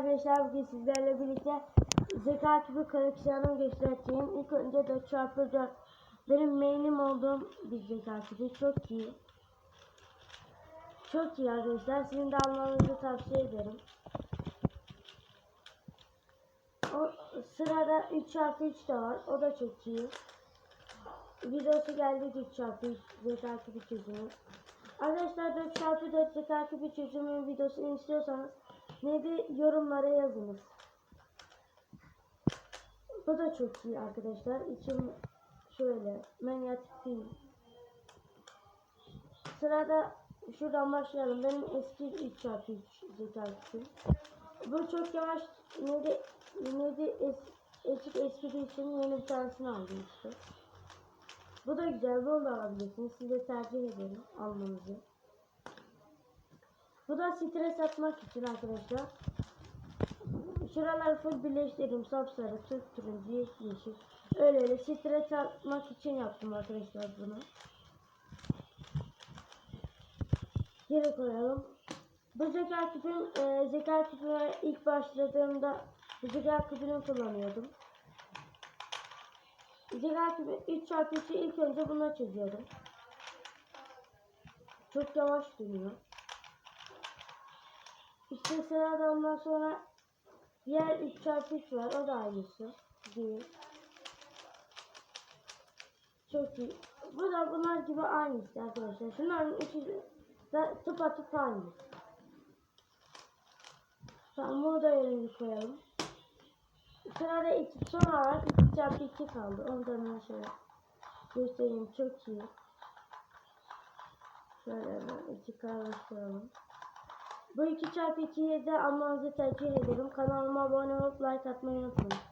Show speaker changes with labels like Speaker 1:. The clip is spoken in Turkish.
Speaker 1: arkadaşlar bugün sizlerle birlikte zeka küpü koleksiyonunu göstereceğim. İlk önce 4 çarpı 4 benim main'im olduğum bir zeka küpü çok iyi. Çok iyi arkadaşlar. Sizin de almanızı tavsiye ederim. O sırada 3 çarpı 3 de var. O da çok iyi. Videosu geldi 3 çarpı 3 zeka küpü çözümü. Arkadaşlar 4 çarpı 4 zeka küpü çözümü videosunu istiyorsanız neydi yorumlara yazınız. Bu da çok iyi arkadaşlar. İçim şöyle manyetik değil. Sırada şuradan başlayalım. Benim eski 3 çarpı 3 zeka küpüm. Bu çok yavaş neydi neydi es, eski eski için yeni bir tanesini aldım işte. Bu da güzel. Bunu da alabilirsiniz. Size tercih ederim almanızı. Bu da stres atmak için arkadaşlar. Şuraları full birleştirdim. Sapsarı, Türk turuncu, yeşil. Öyle öyle stres atmak için yaptım arkadaşlar bunu. Geri koyalım. Bu zeka küpüm, e, zeka küpüme ilk başladığımda bu zeka küpünü kullanıyordum. Zira küpü 3 çarpı 3'ü ilk önce buna çiziyorum. Çok yavaş dönüyor. İşte sırada ondan sonra diğer 3 çarpı 3 var. O da aynısı. Değil. Çok iyi. Bu da bunlar gibi aynısı arkadaşlar. Şunların üçü de tıpatıp aynı. Tamam bunu da yerine koyalım. Sırada iki son olarak 2 çarpı 2 kaldı. Ondan ben şöyle göstereyim. Çok iyi. Şöyle hemen iki karıştıralım. Bu 2 çarpı 2'yi de almanızı tercih ederim. Kanalıma abone olup like atmayı unutmayın.